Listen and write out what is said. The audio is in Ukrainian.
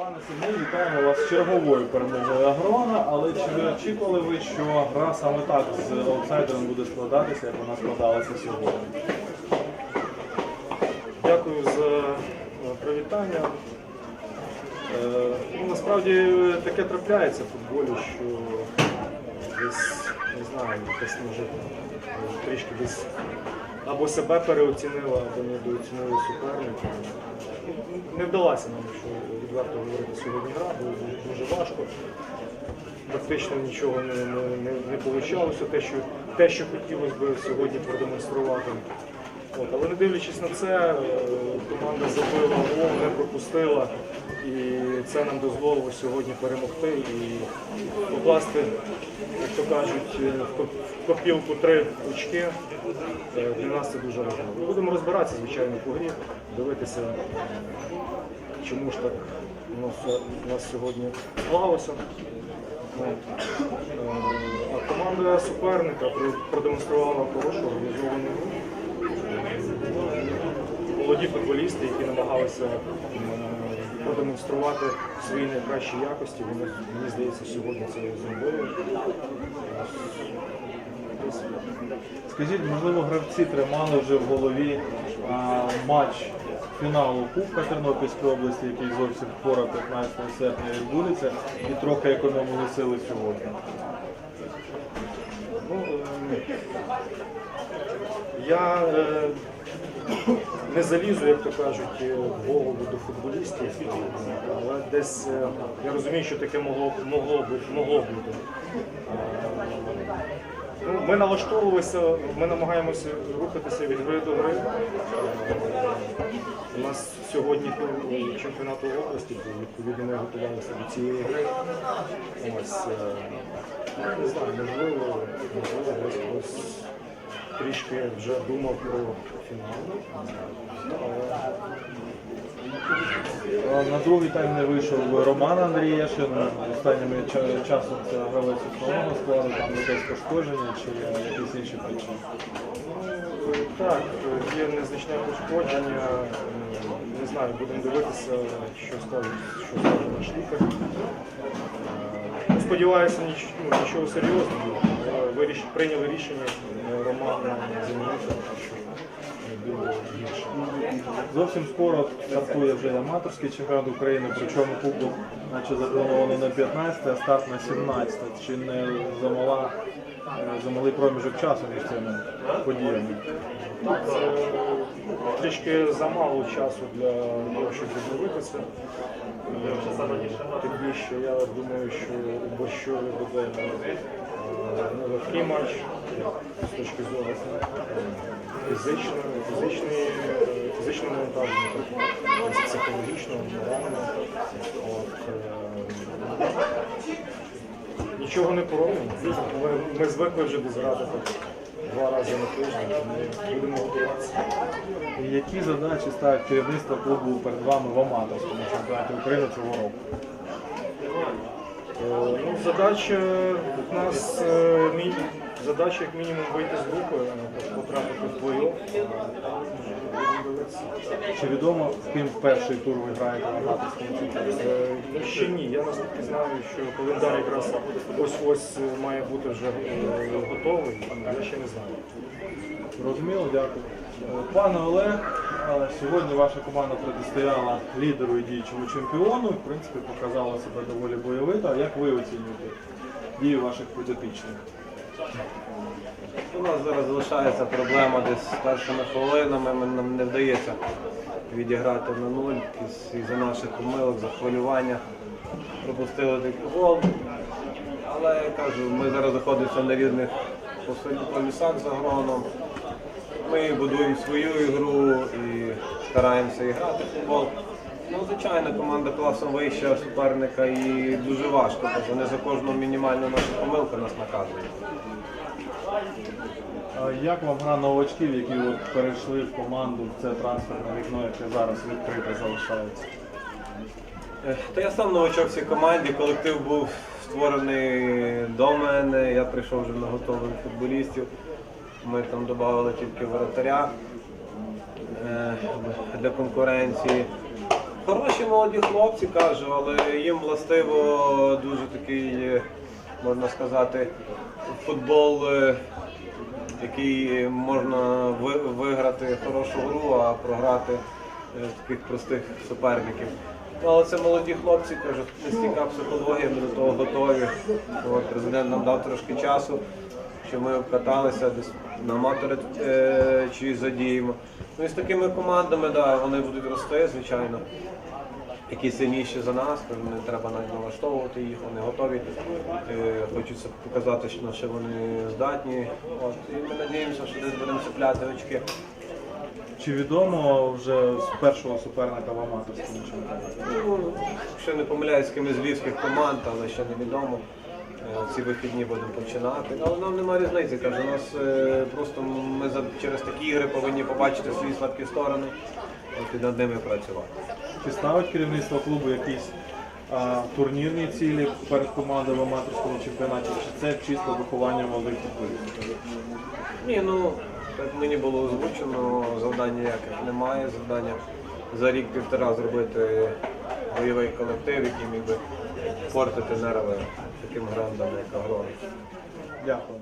Пане Сергій, вітаємо вас з черговою перемогою Агрона, але чи ви очікували ви, що гра саме так з аутсайдером буде складатися, як вона складалася сьогодні? Дякую за е, привітання. Е, Ну, насправді е, таке трапляється в футболі, що десь, не знаю, десь може трішки десь або себе переоцінили, або недооцінили суперника. Не вдалася нам, що відверто говорити сьогодні гра, було дуже важко. Практично нічого не, не, не, не вийшло, те, що, те, що хотілося б сьогодні продемонструвати. От, але не дивлячись на це, е, команда забила гол, не пропустила. І це нам дозволило сьогодні перемогти і покласти, як то кажуть, е, в коп- копілку три очки. Е, Для нас це дуже важливо. Будемо розбиратися, звичайно, по грі, дивитися, чому ж так у нас, сьогодні склалося. А команда суперника продемонструвала хорошу організовану гру молоді футболісти, які намагалися продемонструвати свої найкращі якості. Вони, мені здається, сьогодні це зробили. Скажіть, можливо, гравці тримали вже в голові а, матч фіналу Кубка Тернопільської області, який зовсім скоро 15 серпня відбудеться, і трохи економили сили сьогодні. Ну, е, я е, не залізу, як то кажуть, е, в голову до футболістів, але десь е, я розумію, що таке могло, могло, бути, могло бути. Е, Ну, ми налаштовувалися, ми намагаємося рухатися від гри до гри. У нас сьогодні тур чемпіонату області, то відповідно ми готувалися до цієї гри. Ось, ну, не знаю, можливо, можливо, десь трішки вже думав про фінал. На другий тайм не вийшов Роман Андрієшин. Останніми часом це гравець основного складу, там якесь пошкодження чи якісь інші причини. Так, є незначне пошкодження. Не знаю, будемо дивитися, що скаже, що скаже наш лікар. Е, Сподіваюся, ну, нічого серйозного. Виріш, прийняли рішення е, Романа замінити, що було гірше. Зовсім скоро стартує вже аматорський чемпіонат України, причому кубок наче заплановано на 15, а старт на 17. Чи не замала, е, замалий проміжок часу між цими подіями? Так, трішки замало часу для того, щоб відновитися. Тим більше я думаю, що у Борщові буде е, матч з точки зору е, фізичної, фізичного навантаження, психологічного, морального. Е, Нічого не поробимо. Ми, ми звикли вже грати так два рази на тиждень, тому будемо готуватися. Які задачі ставить керівництво клубу перед вами в аматорському чемпіонаті України цього року? Е, Ну, задача у нас е, мі- задача як мінімум вийти з групи, е, потрапити в плей-офф. Чи відомо, з ким в перший тур ви граєте аматорському? Е, Ще ні. Я наскільки знаю, що календар якраз ось-ось має бути вже готовий, я ще не знаю. Зрозуміло, дякую. Пане Олег, сьогодні ваша команда протистояла лідеру і діючому чемпіону. В принципі, показала себе доволі бойовито. Як ви оцінюєте дії ваших підопічних? У нас зараз залишається проблема десь з першими хвилинами. Ми- Нам не вдається відіграти на нуль із- із-за наших помилок, захвилювання. Пропустили такий гол. Але я кажу, ми зараз знаходимося на різних полюсах з агроном. Ми будуємо свою ігру і стараємося і грати в футбол. Ну, звичайно, команда класом вища суперника і дуже важко, тобто вони за кожну мінімальну нашу помилку нас наказують. А Як вам гра новачків, які от перейшли в команду в це трансферне вікно, яке зараз відкрите залишається? Е, Та я сам новачок в цій команді, колектив був створений до мене, я прийшов вже на готових футболістів. Ми там додали тільки воротаря е, для конкуренції. Хороші молоді хлопці, кажу, але їм властиво дуже такий, можна сказати, футбол, е, який можна виграти хорошу гру, а програти е, таких простих суперників. Ну, але це молоді хлопці, кажуть, нестійка психологія, ми до того готові. От, президент нам дав трошки часу, що ми вкаталися десь на аматори е, чи задіємо. Ну і з такими командами, да, вони будуть рости, звичайно. Які сильніші за нас, не треба навіть налаштовувати їх, вони готові. Е, Хочеться показати, що вони здатні. От, і ми надіємося, що десь будемо цепляти очки. Чи відомо вже з першого суперника в аматорському чемпіонаті? Ну, Якщо не помиляюсь, з кимось з львівських команд, але ще невідомо. Е, Ці вихідні будемо починати. Але нам немає різниці. Кажу, у нас е, просто ми через такі ігри повинні побачити свої слабкі сторони і над ними працювати. Чи ставить керівництво клубу якісь а, турнірні цілі перед командою в аматорському чемпіонаті? Чи це чисто виховання молодих футболістів? Ні, ну як мені було озвучено, завдання ніяких немає. Завдання за рік-півтора зробити бойовий колектив, який міг би портити нерви таким грандам, як Агрон. Дякую.